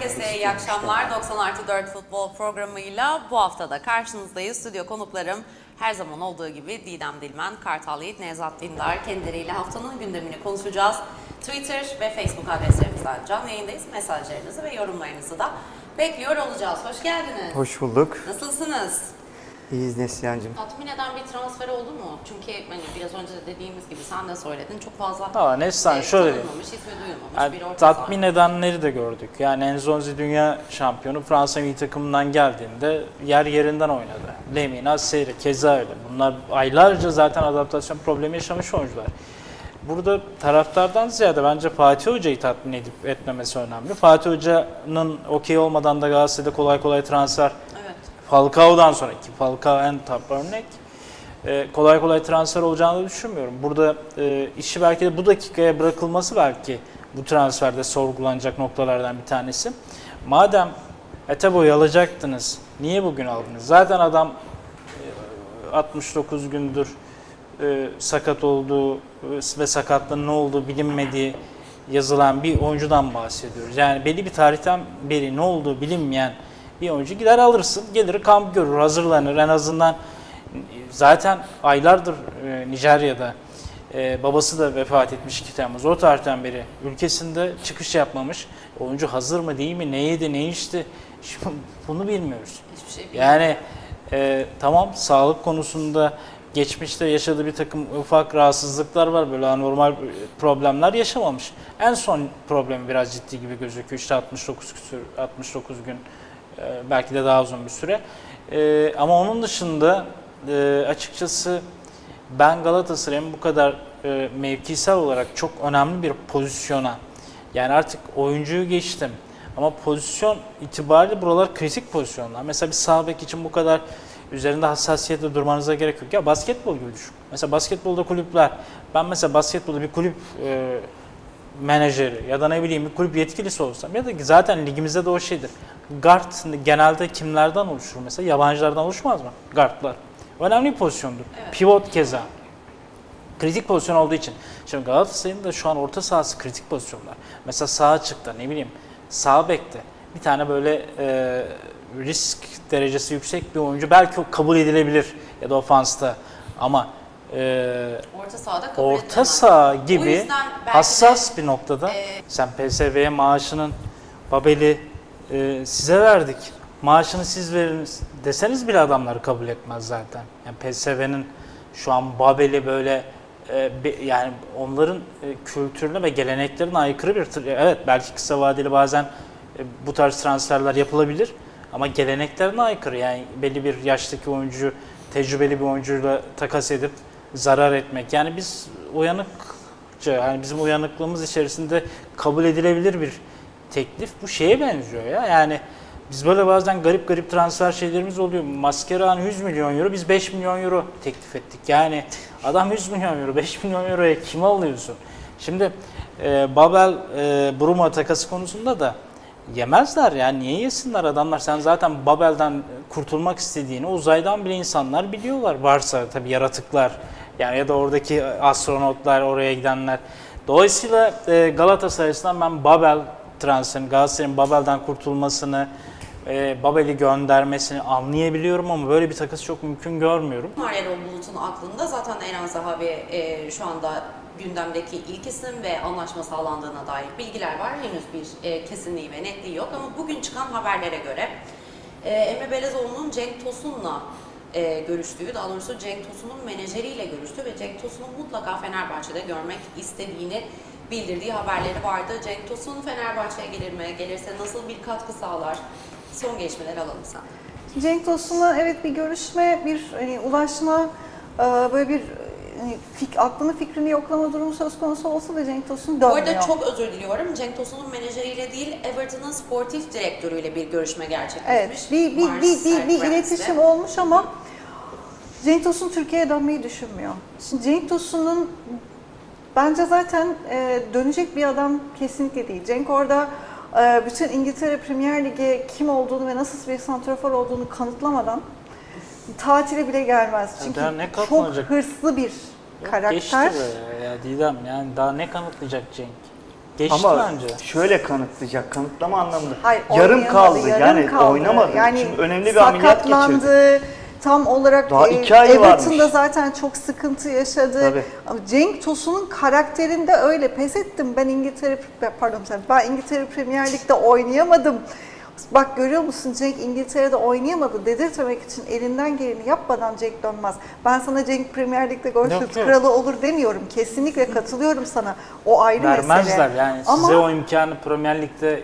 Herkese iyi akşamlar. 90 artı 4 futbol programıyla bu haftada karşınızdayız. Stüdyo konuklarım her zaman olduğu gibi Didem Dilmen, Kartal Yiğit, Nevzat Dindar. Kendileriyle haftanın gündemini konuşacağız. Twitter ve Facebook adreslerimizden canlı yayındayız. Mesajlarınızı ve yorumlarınızı da bekliyor olacağız. Hoş geldiniz. Hoş bulduk. Nasılsınız? İyiyiz Neslihan'cığım. Tatmin eden bir transfer oldu mu? Çünkü hani biraz önce de dediğimiz gibi sen de söyledin çok fazla Aa, Neslihan, e, şöyle tanınmamış, ismi duyulmamış Yani bir orta tatmin saha. edenleri de gördük. Yani Enzonzi dünya şampiyonu Fransa milli takımından geldiğinde yer yerinden oynadı. Lemina, Seri, keza öyle. Bunlar aylarca zaten adaptasyon problemi yaşamış oyuncular. Burada taraftardan ziyade bence Fatih Hoca'yı tatmin edip etmemesi önemli. Fatih Hoca'nın okey olmadan da Galatasaray'da kolay kolay transfer Falcao'dan sonraki Falcao en top örnek. Ee, kolay kolay transfer olacağını düşünmüyorum. Burada e, işi belki de bu dakikaya bırakılması belki bu transferde sorgulanacak noktalardan bir tanesi. Madem Etebo'yu alacaktınız, niye bugün aldınız? Zaten adam e, 69 gündür e, sakat olduğu e, ve sakatlığın ne olduğu bilinmediği yazılan bir oyuncudan bahsediyoruz. Yani belli bir tarihten beri ne olduğu bilinmeyen bir oyuncu gider alırsın, gelir kamp görür, hazırlanır. En azından zaten aylardır e, Nijerya'da e, babası da vefat etmiş 2 Temmuz. O tarihten beri ülkesinde çıkış yapmamış. Oyuncu hazır mı değil mi, ne yedi, ne içti? Şimdi bunu bilmiyoruz. Hiçbir şey bilmiyorum. Yani e, tamam sağlık konusunda geçmişte yaşadığı bir takım ufak rahatsızlıklar var. Böyle anormal problemler yaşamamış. En son problemi biraz ciddi gibi gözüküyor. İşte 69 küsür, 69 gün belki de daha uzun bir süre. E, ama onun dışında e, açıkçası ben Galatasaray'ın bu kadar e, mevkisel olarak çok önemli bir pozisyona yani artık oyuncuyu geçtim ama pozisyon itibariyle buralar kritik pozisyonlar. Mesela bir sağ bek için bu kadar üzerinde hassasiyetle durmanıza gerek yok. Ya basketbol gibi düşün. Mesela basketbolda kulüpler, ben mesela basketbolda bir kulüp e, menajeri ya da ne bileyim bir kulüp yetkilisi olsam ya da zaten ligimizde de o şeydir. Guard genelde kimlerden oluşur mesela? Yabancılardan oluşmaz mı? Guardlar. Önemli bir pozisyondur. Evet. Pivot keza. Kritik pozisyon olduğu için. Şimdi Galatasaray'ın da şu an orta sahası kritik pozisyonlar. Mesela sağ açıkta ne bileyim sağ bekte bir tane böyle e, risk derecesi yüksek bir oyuncu belki o kabul edilebilir ya da ofansta ama e, Orta sahada kabul orta saha gibi belki de, hassas bir noktada e, sen PSV'ye maaşının Babel'i e, size verdik. Maaşını siz veriniz deseniz bile adamları kabul etmez zaten. Yani PSV'nin şu an Babel'i böyle e, yani onların e, kültürüne ve geleneklerine aykırı bir evet belki kısa vadeli bazen e, bu tarz transferler yapılabilir ama geleneklerine aykırı yani belli bir yaştaki oyuncuyu tecrübeli bir oyuncuyla takas edip zarar etmek. Yani biz uyanıkça yani bizim uyanıklığımız içerisinde kabul edilebilir bir teklif bu şeye benziyor ya. Yani biz böyle bazen garip garip transfer şeylerimiz oluyor. Mascherano 100 milyon euro, biz 5 milyon euro teklif ettik. Yani adam 100 milyon euro, 5 milyon euroya kime alıyorsun? Şimdi e, Babel, e, Bruma takası konusunda da yemezler yani niye yesinler adamlar? Sen zaten Babel'den kurtulmak istediğini uzaydan bile insanlar biliyorlar. Varsa tabii yaratıklar yani ya da oradaki astronotlar, oraya gidenler. Dolayısıyla e, Galatasaray ben Babel transferini, Galatasaray'ın Babel'den kurtulmasını, e, Babel'i göndermesini anlayabiliyorum ama böyle bir takas çok mümkün görmüyorum. Erol Bulut'un aklında zaten Eren Zahavi e, şu anda gündemdeki ilk isim ve anlaşma sağlandığına dair bilgiler var. Henüz bir e, kesinliği ve netliği yok ama bugün çıkan haberlere göre e, Emre Belezoğlu'nun Cenk Tosun'la e, görüştüğü, daha doğrusu Cenk Tosun'un menajeriyle görüştüğü ve Cenk Tosun'u mutlaka Fenerbahçe'de görmek istediğini bildirdiği haberleri vardı. Cenk Tosun Fenerbahçe'ye gelir mi? Gelirse nasıl bir katkı sağlar? Son gelişmeleri alalım sen. Cenk Tosun'la evet bir görüşme, bir hani, ulaşma, e, böyle bir hani, fik, aklını fikrini yoklama durumu söz konusu olsa da Cenk Tosun Bu dönmüyor. arada çok özür diliyorum. Cenk Tosun'un menajeriyle değil, Everton'ın sportif direktörüyle bir görüşme gerçekleşmiş. Evet, bir, bir, bir, bir, bir Serprents'le. iletişim olmuş ama Cenk Tosun Türkiye'ye dönmeyi düşünmüyor. Şimdi Cenk Tosun'un bence zaten e, dönecek bir adam kesinlikle değil. Cenk orada e, bütün İngiltere Premier Ligi kim olduğunu ve nasıl bir santrafor olduğunu kanıtlamadan tatile bile gelmez. Çünkü daha ne çok katlanacak? hırslı bir Yok, karakter. Geçti be ya Didem yani daha ne kanıtlayacak Cenk? Geçti Ama bence. şöyle kanıtlayacak, kanıtlama anlamında. Hayır, yarım oynayamadı, kaldı yarım yani kaldı. oynamadı. Yani Şimdi önemli bir ameliyat geçirdi. Tam olarak Daha e, Everton'da varmış. zaten çok sıkıntı yaşadı. Tabii. Ama Cenk Tosun'un karakterinde öyle pes ettim. Ben İngiltere pardon sen ben İngiltere Premier Lig'de oynayamadım. Bak görüyor musun Cenk İngiltere'de oynayamadı dedirtmemek için elinden geleni yapmadan Cenk dönmez. Ben sana Cenk Premier Lig'de gol Yok, şut yok. kralı olur demiyorum. Kesinlikle katılıyorum sana. O ayrı Vermezler mesele. yani Ama size o imkanı Premier Lig'de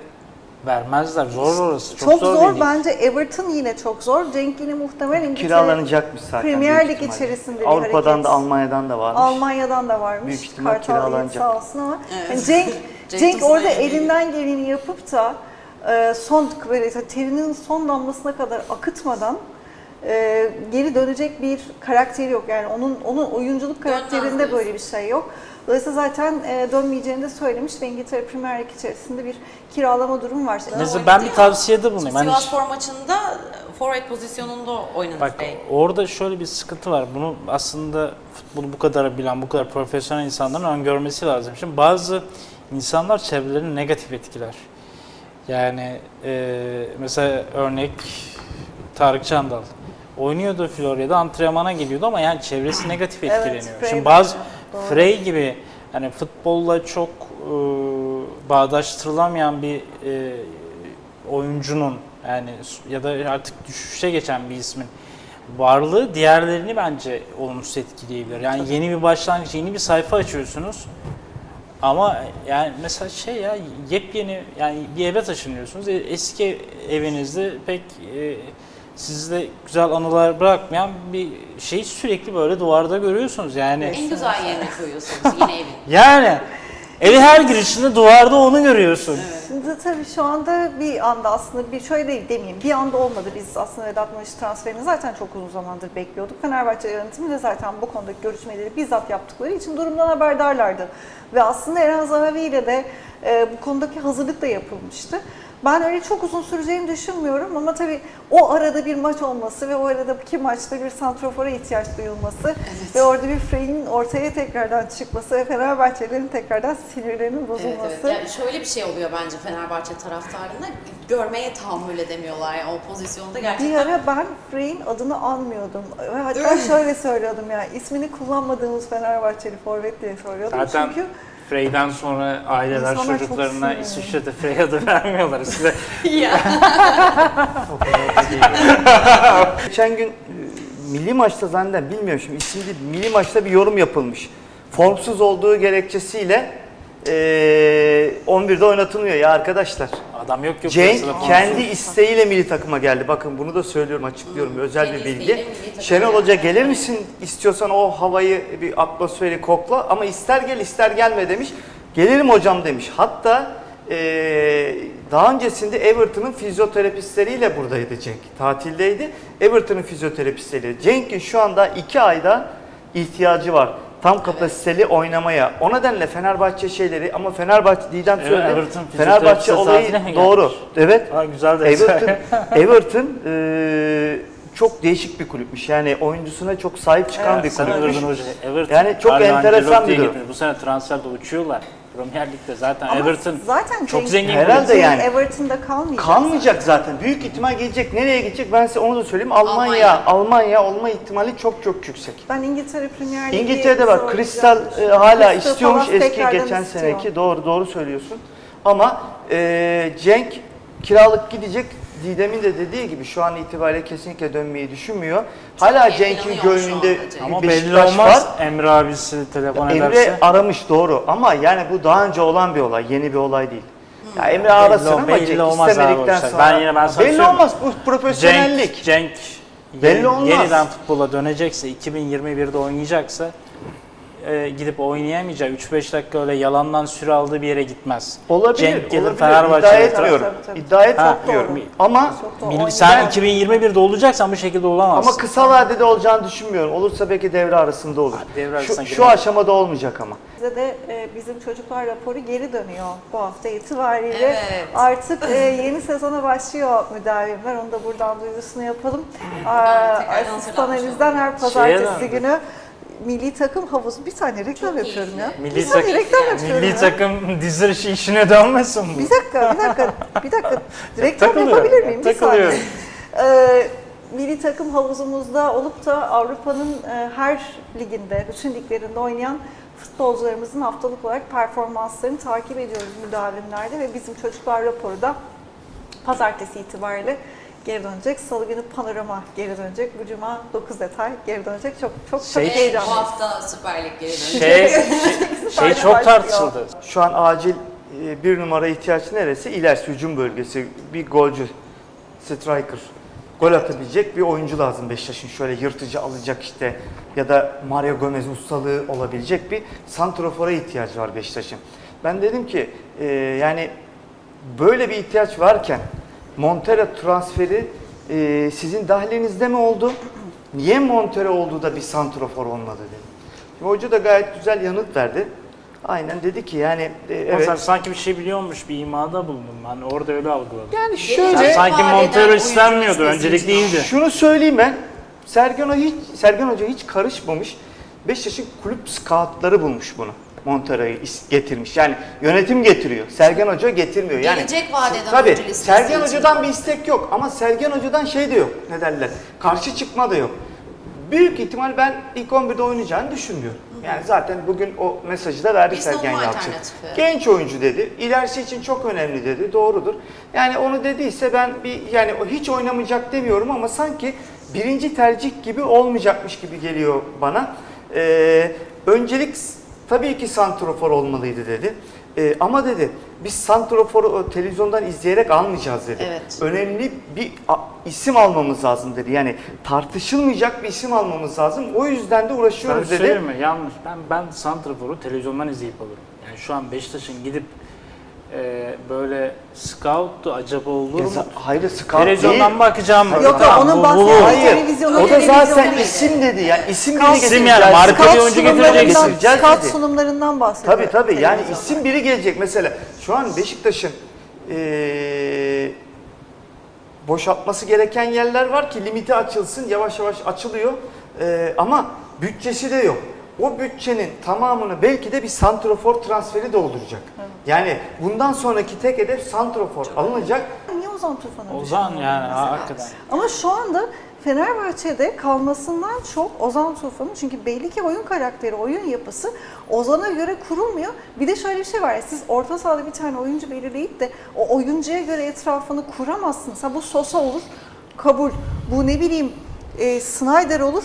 vermezler. Zor orası. Çok, çok, zor, lig. bence Everton yine çok zor. Cenk yine muhtemelen İngiltere Kiralanacakmış zaten. Premier Lig içerisinde bir Avrupa'dan hareket. da Almanya'dan da varmış. Almanya'dan da varmış. Büyük ihtimal Kartal kiralanacak. sağ olsun ama Evet. yani Cenk, Cenk orada elinden geleni yapıp da e, son böyle terinin son damlasına kadar akıtmadan e, geri dönecek bir karakteri yok. Yani onun onun oyunculuk karakterinde böyle bir şey yok. Dolayısıyla zaten e, dönmeyeceğini de söylemiş ve İngiltere Premier Lig içerisinde bir kiralama durumu var. Mesela ben bir tavsiyede bulunayım. Hani Sivas Spor maçında forvet pozisyonunda oynadı Bak Bey. orada şöyle bir sıkıntı var. Bunu aslında futbolu bu kadar bilen, bu kadar profesyonel insanların öngörmesi lazım. Şimdi bazı insanlar çevrelerini negatif etkiler. Yani e, mesela örnek Tarık Çandal. Oynuyordu Florya'da, antrenmana geliyordu ama yani çevresi negatif Evet, etkileniyor. Frey Şimdi bazı öyle, doğru. Frey gibi hani futbolla çok e, bağdaştırılamayan bir e, oyuncunun yani ya da artık düşüşe geçen bir ismin varlığı diğerlerini bence olumsuz etkileyebilir. Yani yeni bir başlangıç, yeni bir sayfa açıyorsunuz. Ama yani mesela şey ya yepyeni yani bir eve taşınıyorsunuz. E, Eski evinizde pek e, sizde güzel anılar bırakmayan bir şeyi sürekli böyle duvarda görüyorsunuz. Yani En güzel yerine koyuyorsunuz yine evin. yani evi her girişinde duvarda onu görüyorsun. Şimdi tabii şu anda bir anda aslında bir şöyle değil demeyeyim bir anda olmadı. Biz aslında Vedat Muriç transferini zaten çok uzun zamandır bekliyorduk. Fenerbahçe yönetimi de zaten bu konudaki görüşmeleri bizzat yaptıkları için durumdan haberdarlardı. Ve aslında Eren Zahavi ile de e, bu konudaki hazırlık da yapılmıştı. Ben öyle çok uzun süreceğini düşünmüyorum ama tabii o arada bir maç olması ve o aradaki maçta bir santrofora ihtiyaç duyulması ve orada bir Frey'in ortaya tekrardan çıkması ve Fenerbahçelerin tekrardan sinirlerinin Evet, bozulması. evet. Yani şöyle bir şey oluyor bence Fenerbahçe taraftarında görmeye tahammül edemiyorlar yani o pozisyonda gerçekten. Bir ara ben Frey'in adını anmıyordum. Ve hatta şöyle söylüyordum yani ismini kullanmadığımız Fenerbahçeli forvet diye söylüyordum. Zaten Çünkü Frey'den sonra aileler İnsanlar çok çocuklarına sinirleniyor. İsviçre'de Frey adı vermiyorlar size. ya. Geçen gün e, milli maçta zanneden bilmiyorum şimdi isimli milli maçta bir yorum yapılmış. Formsuz olduğu gerekçesiyle e, 11'de oynatılmıyor ya arkadaşlar. Adam yok yok. Cenk piyasada kendi isteğiyle milli takıma geldi. Bakın bunu da söylüyorum, açıklıyorum. Özel kendi bir bilgi. milli takıma Şenol. Hoca gelir misin istiyorsan o havayı, bir atmosferi kokla ama ister gel ister gelme demiş. Gelirim hocam demiş. Hatta eee, daha öncesinde Everton'ın fizyoterapistleriyle buradaydı Cenk. Tatildeydi. Everton'ın fizyoterapistleriyle. Cenk'in şu anda iki ayda ihtiyacı var. Tam kapasiteli oynamaya. O nedenle Fenerbahçe şeyleri ama Fenerbahçe Didem Evet, söyledi. Everton Fenerbahçe fizyoterapiste olayı mi doğru. gelmiş? Evet. Ha, güzel de. Everton, Everton eee, çok değişik bir kulüpmüş. Yani oyuncusuna çok sahip çıkan bir Sen kulüpmüş. Everton hoca. Everton. Yani çok enteresan bir durum. gitmiş. Bu sene transferde uçuyorlar. Premier Lig'de zaten ama Everton zaten çok zengin Herhalde kulüp. yani. Everton'da kalmayacak. Kalmayacak zaten. Büyük ihtimal gelecek. Nereye gidecek? Ben size onu da söyleyeyim. Almanya, Almanya. Almanya olma ihtimali çok çok yüksek. Ben İngiltere Premier Ligi İngiltere'de var. soracağım. Kristal e, hala Crystal istiyormuş eski geçen istiyor. seneki. Doğru doğru söylüyorsun. Ama e, Cenk kiralık gidecek. Didem'in de dediği gibi şu an itibariyle kesinlikle dönmeyi düşünmüyor. Hala iyi Cenk'in şu gönlünde anda Cenk. Ama bir belli Beşiktaş olmaz. var. Emre abisi telefon Emre ederse. aramış doğru ama yani bu daha önce olan bir olay, yeni bir olay değil. Ya Emre Belli arasın ol- ama belli Cenk olmaz abi istemedikten o işler. sonra. Ben yine ben sana belli söyleyeyim. olmaz bu profesyonellik. Cenk, Cenk Belli yeni- olmaz. yeniden futbola dönecekse, 2021'de oynayacaksa e, gidip oynayamayacağı 3-5 dakika öyle yalandan süre aldığı bir yere gitmez. Olabilir, Cenk gelir olabilir. Fenerbahçe'ye İddia etmiyorum. Tabii, tabii. İddia etmiyorum. Ama sen 2021'de olacaksan bu şekilde olamazsın. ama kısa vadede olacağını düşünmüyorum. Olursa belki devre arasında olur. Ha, devre arasına şu, şu aşamada olmayacak ama. Bize de e, bizim çocuklar raporu geri dönüyor bu hafta itibariyle. Evet. Artık e, yeni sezona başlıyor müdavimler. Onu da buradan duyurusunu yapalım. Aa, Asistan selam analizden her pazartesi günü milli takım havuzu bir tane reklam Çok yapıyorum ya. keyifli. Milli, bir saniye tak- reklam yapıyorum milli ya. takım dizilişi işine dönmesin bu. Bir dakika, bir dakika, bir dakika. Reklam yapabilir miyim? Bir saniye. Ee, milli takım havuzumuzda olup da Avrupa'nın e, her liginde, bütün liglerinde oynayan futbolcularımızın haftalık olarak performanslarını takip ediyoruz müdavimlerde ve bizim çocuklar raporu da pazartesi itibariyle geri dönecek. Salı günü panorama geri dönecek. Bu cuma 9 detay geri dönecek. Çok çok çok Şey- Ve bu heyecanlıyım. hafta Süper Lig geri dönecek. Şey, şey, şey çok tartışıldı. Şu an acil e, bir numara ihtiyaç neresi? İlerisi hücum bölgesi. Bir golcü, striker. Gol atabilecek bir oyuncu lazım Beşiktaş'ın. Şöyle yırtıcı alacak işte ya da Mario Gomez ustalığı olabilecek bir santrofora ihtiyacı var Beşiktaş'ın. Ben dedim ki e, yani böyle bir ihtiyaç varken Montero transferi e, sizin dahlinizde mi oldu? Niye Montero oldu da bir santrofor olmadı dedim. Şimdi hoca da gayet güzel yanıt verdi. Aynen dedi ki yani e, evet. Sen sanki bir şey biliyormuş bir imada bulundun. Ben orada öyle algıladım. Yani Sen şöyle sanki Vadeden Montero istenmiyordu, öncelik değildi. şunu söyleyeyim ben. Sergen Hoca hiç Sergen Hoca hiç karışmamış. Beşiktaş'ın kulüp scoutları bulmuş bunu. Montero'yu is- getirmiş. Yani yönetim getiriyor. Sergen Hoca getirmiyor. Yani Gelecek vadeden Tabii oyuncu Sergen. Hoca'dan bir istek yok ama Sergen Hoca'dan şey de yok. Ne derler? Karşı çıkma da yok. Büyük ihtimal ben ilk 11'de oynayacağını düşünmüyorum. Yani zaten bugün o mesajı da verdi Sergen Yalçın. Genç oyuncu dedi. İlerisi için çok önemli dedi. Doğrudur. Yani onu dediyse ben bir yani hiç oynamayacak demiyorum ama sanki birinci tercih gibi olmayacakmış gibi geliyor bana. Ee, öncelik tabii ki santrofor olmalıydı dedi. Ee, ama dedi biz santroforu o televizyondan izleyerek almayacağız dedi. Evet. Önemli bir isim almamız lazım dedi. Yani tartışılmayacak bir isim almamız lazım. O yüzden de Ben uğraşıyoruz dedi. mi? Yanlış. Ben ben Santrafor'u televizyondan izleyip alırım. Yani şu an Beşiktaş'ın gidip e, böyle scout'tu acaba olur mu? Hayır scout Televizyondan değil. bakacağım. Yok, yok, Tamam, onun bu- bu- bahsettiği Hayır. televizyonu O da zaten değil. isim dedi ya. İsim biri Scout- getireceğiz. İsim yani, marka bir oyuncu sunumlarından, getireceksin. Getireceğiz scout dedi. sunumlarından bahsediyor. Tabii tabii yani isim biri gelecek mesela. Şu an Beşiktaş'ın eee, boşaltması gereken yerler var ki limiti açılsın yavaş yavaş açılıyor Eee, ama bütçesi de yok. O bütçenin tamamını belki de bir santrofor transferi dolduracak. Yani bundan sonraki tek hedef santrofor alınacak. Niye Ozan Tufan'ı Ozan yani mesela? hakikaten. Ama şu anda Fenerbahçe'de kalmasından çok Ozan Tufan'ın çünkü belli ki oyun karakteri, oyun yapısı Ozan'a göre kurulmuyor. Bir de şöyle bir şey var ya siz orta sahada bir tane oyuncu belirleyip de o oyuncuya göre etrafını kuramazsınız. Ha bu Sosa olur, kabul. Bu ne bileyim e, Snyder olur,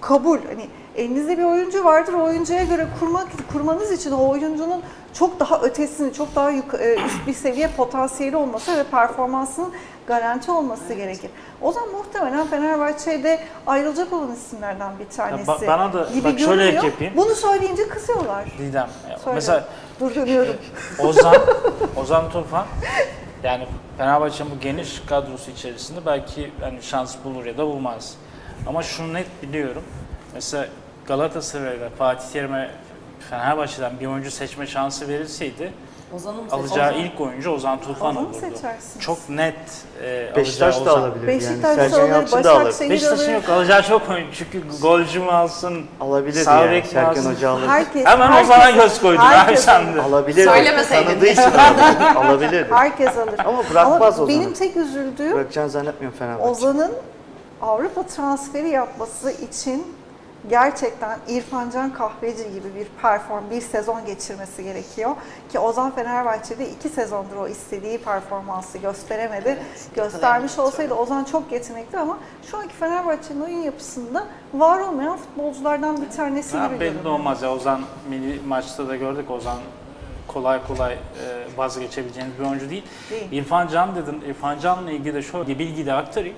kabul. Hani elinizde bir oyuncu vardır, o oyuncuya göre kurmak kurmanız için o oyuncunun çok daha ötesini, çok daha yuk- e, üst bir seviye potansiyeli olması ve performansının garanti olması gerekir. O zaman muhtemelen Fenerbahçe'de ayrılacak olan isimlerden bir tanesi ba- bana da- gibi bak şöyle görünüyor. yapayım. Bunu söyleyince kızıyorlar. Didem. Söyle. Mesela Dur dönüyorum. Ozan, Ozan Tufan yani Fenerbahçe'nin bu geniş kadrosu içerisinde belki hani şans bulur ya da bulmaz. Ama şunu net biliyorum. Mesela Galatasaray'da Fatih Terim'e Fenerbahçe'den bir oyuncu seçme şansı verilseydi Ozan'ı mı alacağı seçtin? ilk oyuncu Ozan Tufan Ozan'ı olurdu. seçersiniz. Çok net e, Beşiktaş alacağı da Ozan. alabilir Beşiktaş yani. Sergen alır, Yalçın da alır. Başakşehir Beşiktaş'ın alır. yok alacağı çok oyuncu çünkü golcü mü alsın, Alabilir sağ yani bek alsın? Hoca alır. Herkes, Hemen herkes, Ozan'a göz koydun abi herkes sen de. Alabilir. Söylemeseydin. Tanıdığı için alabilir. alabilir. Herkes alır. Ama bırakmaz Ozan'ı. benim tek üzüldüğüm Bırakacağını zannetmiyorum Fenerbahçe. Ozan'ın Avrupa transferi yapması için gerçekten İrfan Can Kahveci gibi bir perform, bir sezon geçirmesi gerekiyor. Ki Ozan Fenerbahçe'de iki sezondur o istediği performansı gösteremedi. Göstermiş olsaydı Ozan çok yetenekli ama şu anki Fenerbahçe'nin oyun yapısında var olmayan futbolculardan bir tanesi Ha, gibi belli görünüyor. olmaz ya Ozan milli maçta da gördük Ozan kolay kolay e, vazgeçebileceğiniz bir oyuncu değil. Değil. İrfan Can dedin. İrfan Can'la ilgili de şöyle bir bilgi de aktarayım.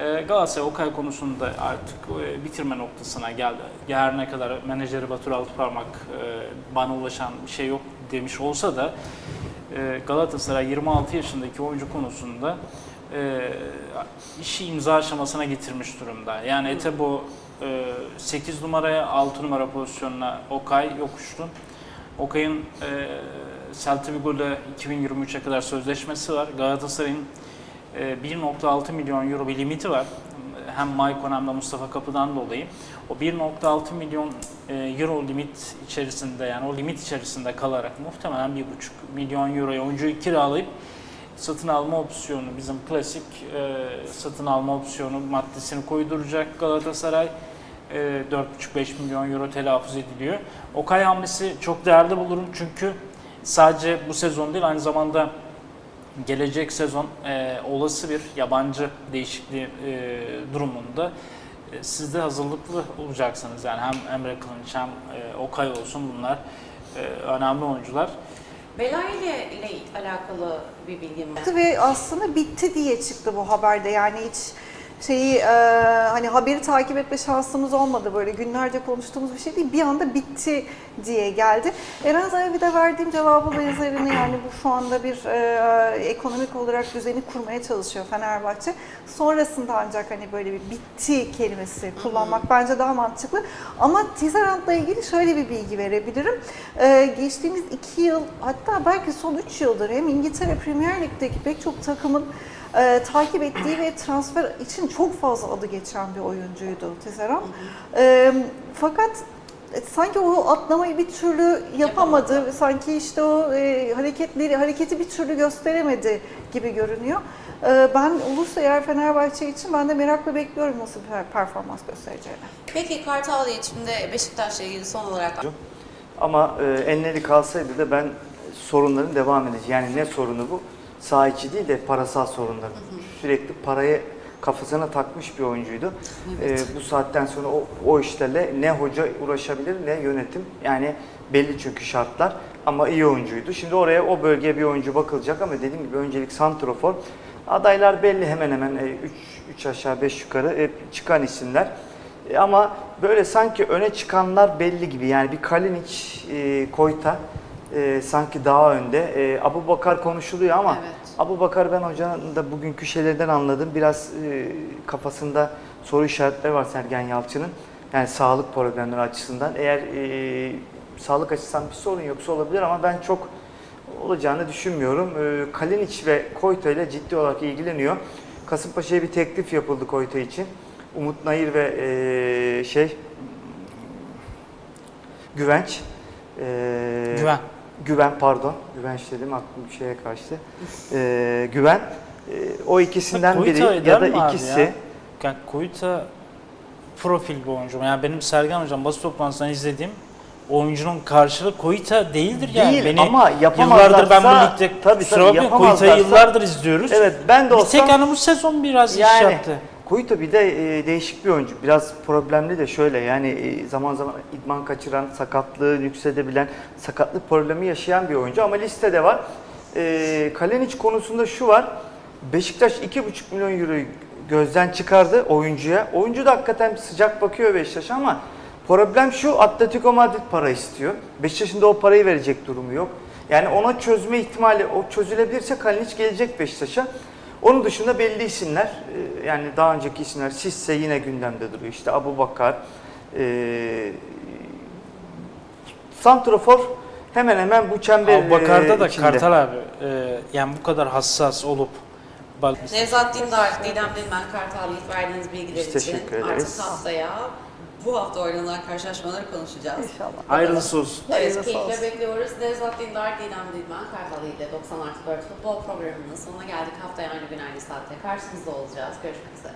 E, Galatasaray Okay konusunda artık e, bitirme noktasına geldi. Her ne kadar menajeri Batur Altıparmak e, bana ulaşan bir şey yok demiş olsa da e, Galatasaray 26 yaşındaki oyuncu konusunda işi imza aşamasına getirmiş durumda. Yani Etebo e, 8 numaraya 6 numara pozisyonuna Okay yokuştu. Okay'ın Celta Vigo'da 2023'e kadar sözleşmesi var. Galatasaray'ın 1.6 milyon euro bir limiti var. hem Maicon hem de Mustafa Kapı'dan dolayı o 1.6 milyon e, euro limit içerisinde yani o limit içerisinde kalarak muhtemelen 1.5 milyon euroya oyuncuyu kiralayıp satın alma opsiyonu bizim klasik e, satın alma opsiyonu maddesini koyduracak Galatasaray. E, 4.5-5 milyon euro telaffuz ediliyor. Okay hamlesi çok değerli bulurum çünkü sadece bu sezon değil aynı zamanda gelecek sezon e, olası bir yabancı değişikliği e, durumunda e, siz de hazırlıklı olacaksınız. Yani hem Emre Kılınç hem e, Okay olsun bunlar e, önemli oyuncular. Belayli ile, ile alakalı bir bilgim var. ve aslında bitti diye çıktı bu haberde. Yani hiç şeyi e, hani haberi takip etme şansımız olmadı böyle günlerce konuştuğumuz bir şey değil. Bir anda bitti diye geldi. Eren Zay'a bir de verdiğim cevabı benzerini yani bu şu anda bir e, ekonomik olarak düzeni kurmaya çalışıyor Fenerbahçe. Sonrasında ancak hani böyle bir bitti kelimesi kullanmak bence daha mantıklı. Ama Tisserand'la ilgili şöyle bir bilgi verebilirim. E, geçtiğimiz iki yıl hatta belki son üç yıldır hem İngiltere Premier Lig'deki pek çok takımın e, takip ettiği ve transfer için çok fazla adı geçen bir oyuncuydu Tisserand. E, fakat sanki o atlamayı bir türlü yapamadı. Sanki işte o e, hareketleri hareketi bir türlü gösteremedi gibi görünüyor. E, ben olursa eğer Fenerbahçe için ben de merakla bekliyorum nasıl bir per- performans göstereceğini. Peki Kartal içinde Beşiktaş'la ilgili son olarak Ama e, Enneli kalsaydı da ben sorunların devam edeceği. Yani ne sorunu bu? Saha içi değil de parasal sorunlar. Sürekli parayı kafasına takmış bir oyuncuydu. Evet. E, bu saatten sonra o, o işlerle ne hoca uğraşabilir ne yönetim. Yani belli çünkü şartlar ama iyi oyuncuydu. Şimdi oraya o bölgeye bir oyuncu bakılacak ama dediğim gibi öncelik santrofor. Adaylar belli hemen hemen 3 3 aşağı 5 yukarı hep çıkan isimler. E, Ama böyle sanki öne çıkanlar belli gibi. Yani bir Kalinic, e, Koyta e, sanki daha önde. E, Abu Bakar konuşuluyor ama Evet. Abu Bakar ben hocanın da bugünkü şeylerden anladım. Biraz e, kafasında soru işaretleri var Sergen Yalçın'ın. Yani sağlık problemleri açısından. Eğer e, sağlık açısından bir sorun yoksa olabilir ama ben çok olacağını düşünmüyorum. E, Kalinic ve Koyta ile ciddi olarak ilgileniyor. Kasımpaşa'ya bir teklif yapıldı Koyta için. Umut Nayır ve e, şey Güvenç. E, Güven. Güven pardon. Güvenç dedim aklım bir şeye kaçtı. E, güven. E, o ikisinden biri ya da ikisi. ya? Yani Koyta profil bir oyuncu. Yani benim Sergen Hocam basın toplantısından izlediğim oyuncunun karşılığı Koyta değildir yani. Değil Beni ama yapamazlarsa- yıllardır ben bu ligde Tabii, tabii, yapamazlarsa- yıllardır izliyoruz. Evet ben de bir olsam tek hani bu sezon biraz iş Yani yaptı. Koyuta bir de e, değişik bir oyuncu. Biraz problemli de şöyle yani e, zaman zaman idman kaçıran, sakatlığı yüksedebilen, sakatlık problemi yaşayan bir oyuncu ama listede var. E, Kalenic konusunda şu var. Beşiktaş 2,5 milyon euroyu gözden çıkardı oyuncuya. Oyuncu da hakikaten sıcak bakıyor Beşiktaş'a ama problem şu Atletico Madrid para istiyor. Beşiktaş'ın da o parayı verecek durumu yok. Yani ona çözme ihtimali, o çözülebilirse Kalinic gelecek Beşiktaş'a. Onun dışında belli isimler, e, yani daha önceki isimler, Sisse yine gündemde duruyor. İşte Abu Bakar, e, Santrofor hemen hemen bu çember Abu Bakar'da e, da içinde. Kartal abi e, yani bu kadar hassas olup Nevzat Dindar, Didem Dilmen, Kartal Yiğit verdiğiniz bilgiler Biz için teşekkür ederiz. artık haftaya bu hafta oynanan karşılaşmaları konuşacağız. İnşallah. hayırlısı olsun. Evet, Hayırlısı keyifle olsun. bekliyoruz. Nevzat Dindar, Didem Dilmen, Kartal Yiğit'le 90 artı 4 futbol programının sonuna geldik. Haftaya aynı gün aynı saatte karşınızda olacağız. Görüşmek üzere.